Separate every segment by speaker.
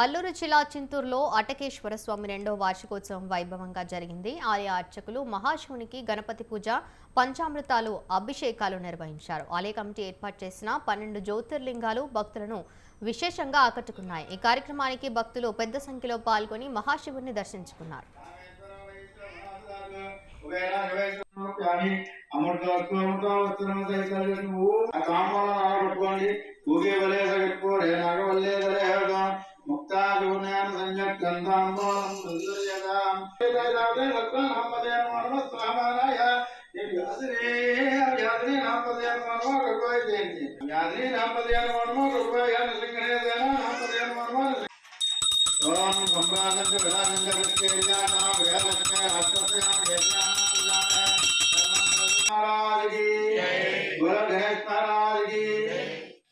Speaker 1: అల్లూరు జిల్లా చింతూరులో అటకేశ్వర స్వామి రెండో వార్షికోత్సవం వైభవంగా జరిగింది. ఆలయ అర్చకులు మహాశివునికి గణపతి పూజ పంచామృతాలు అభిషేకాలు నిర్వహించారు. ఆలయ కమిటీ ఏర్పాటు చేసిన పన్నెండు జ్యోతిర్లింగాలు భక్తులను విశేషంగా ఆకట్టుకున్నాయి. ఈ కార్యక్రమానికి భక్తులు పెద్ద సంఖ్యలో పాల్గొని మహాశివుని దర్శించుకున్నారు.
Speaker 2: ಯುಕ್ತಾಗೂನೇನ ಸಂಯಕ್ಕಂತಾಂಬೋಲಂ ಸುಂದರ್ಯತಾಂ ಏಕೈದಾವದೇ ಲಕ್ಷ್ಮಣ ಹಂಪದೇನ ಮಾಡುವ ಸ್ವಾಮಾನಾಯ ಯಾದ್ರೇ ಯಾದ್ರೇ ನಾಮಪದೇನ ಮಾಡುವ ರೂಪಾಯಿ ಜಯಂತಿ ಯಾದ್ರೇ ನಾಮಪದೇನ ಮಾಡುವ ರೂಪಾಯಿ ಯಾನ ಸಿಂಗಣೇದೇನ ನಾಮಪದೇನ ಮಾಡುವ ಓಂ ಸಂಭಾಗಂತ ವಿರಾಗಂತ ವೃತ್ತಿ ವಿದ್ಯಾನ ಗೃಹಲಕ್ಷ್ಮೇ ಹಸ್ತಸ್ಯ ಯಜ್ಞಾನ महाराज की जय बोलो गणेश महाराज की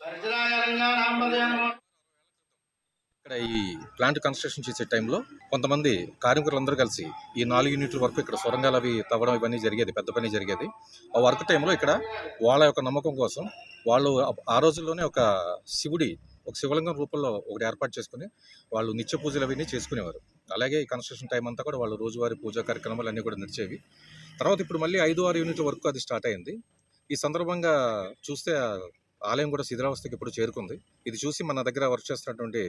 Speaker 2: वज्राय रंगा नाम बदया
Speaker 3: ఇక్కడ ఈ ప్లాంట్ కన్స్ట్రక్షన్ చేసే టైంలో కొంతమంది కార్మికులందరూ కలిసి ఈ నాలుగు యూనిట్ల వరకు ఇక్కడ సొరంగాలు అవి తవ్వడం ఇవన్నీ జరిగేది పెద్ద పని జరిగేది. ఆ వర్క్ టైంలో ఇక్కడ వాళ్ళ యొక్క నమ్మకం కోసం వాళ్ళు ఆ- రోజుల్లోనే ఒక శివుడి ఒక శివలింగం రూపంలో ఒకటి ఏర్పాటు చేసుకుని వాళ్ళు నిత్య పూజలు అవన్నీ చేసుకునేవారు. అలాగే ఈ కన్స్ట్రక్షన్ టైం అంతా కూడా వాళ్ళు రోజువారీ పూజా కార్యక్రమాలు అన్నీ కూడా నడిచేవి. తర్వాత ఇప్పుడు మళ్ళీ ఐదు ఆరు యూనిట్ల వరకు అది స్టార్ట్ అయింది. ఈ సందర్భంగా చూస్తే ఆలయం కూడా శిథిరావస్థకి ఇప్పుడు చేరుకుంది. ఇది చూసి మన దగ్గర వర్క్ చేస్తున్నటువంటి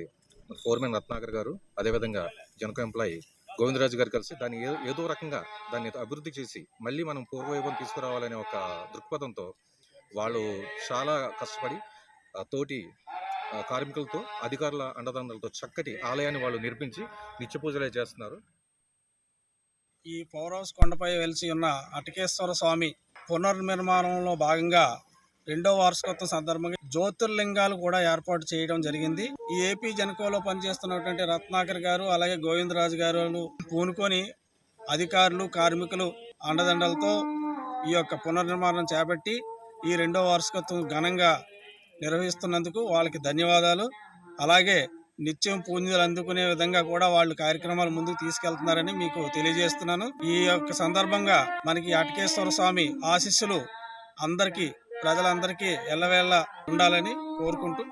Speaker 3: ఫోర్మెన్ రత్నాకర్ గారు అదేవిధంగా జనక ఎంప్లాయీ గోవిందరాజు గారు కలిసి దాన్ని ఏదో రకంగా దాన్ని అభివృద్ధి చేసి మళ్ళీ మనం పూర్వవైభవం తీసుకురావాలనే ఒక దృక్పథంతో వాళ్ళు చాలా కష్టపడి ఆ తోటి కార్మికులతో అధికారుల అండదండలతో చక్కటి ఆలయాన్ని వాళ్ళు నిర్మించి నిత్య పూజలే చేస్తున్నారు.
Speaker 4: ఈ పవర్ హౌస్ కొండపై వెలిసి ఉన్న అటకేశ్వర స్వామి పునర్నిర్మాణంలో భాగంగా రెండో వార్షికోత్సవం సందర్భంగా జ్యోతిర్లింగాలు కూడా ఏర్పాటు చేయడం జరిగింది. ఈ ఏపీ జనకోలో పనిచేస్తున్నటువంటి రత్నాకర్ గారు అలాగే గోవిందరాజు గారు పూనుకొని అధికారులు కార్మికులు అండదండలతో ఈ యొక్క పునర్నిర్మాణం చేపట్టి ఈ రెండో వార్షికోత్సవం ఘనంగా నిర్వహిస్తున్నందుకు వాళ్ళకి ధన్యవాదాలు. అలాగే నిత్యం పూజలు అందుకునే విధంగా కూడా వాళ్ళు కార్యక్రమాలు ముందుకు తీసుకెళ్తున్నారని మీకు తెలియజేస్తున్నాను. ఈ యొక్క సందర్భంగా మనకి అటకేశ్వర స్వామి ఆశీస్సులు అందరికీ ప్రజలందరికీ ఎల్లవేళ ఉండాలని కోరుకుంటూ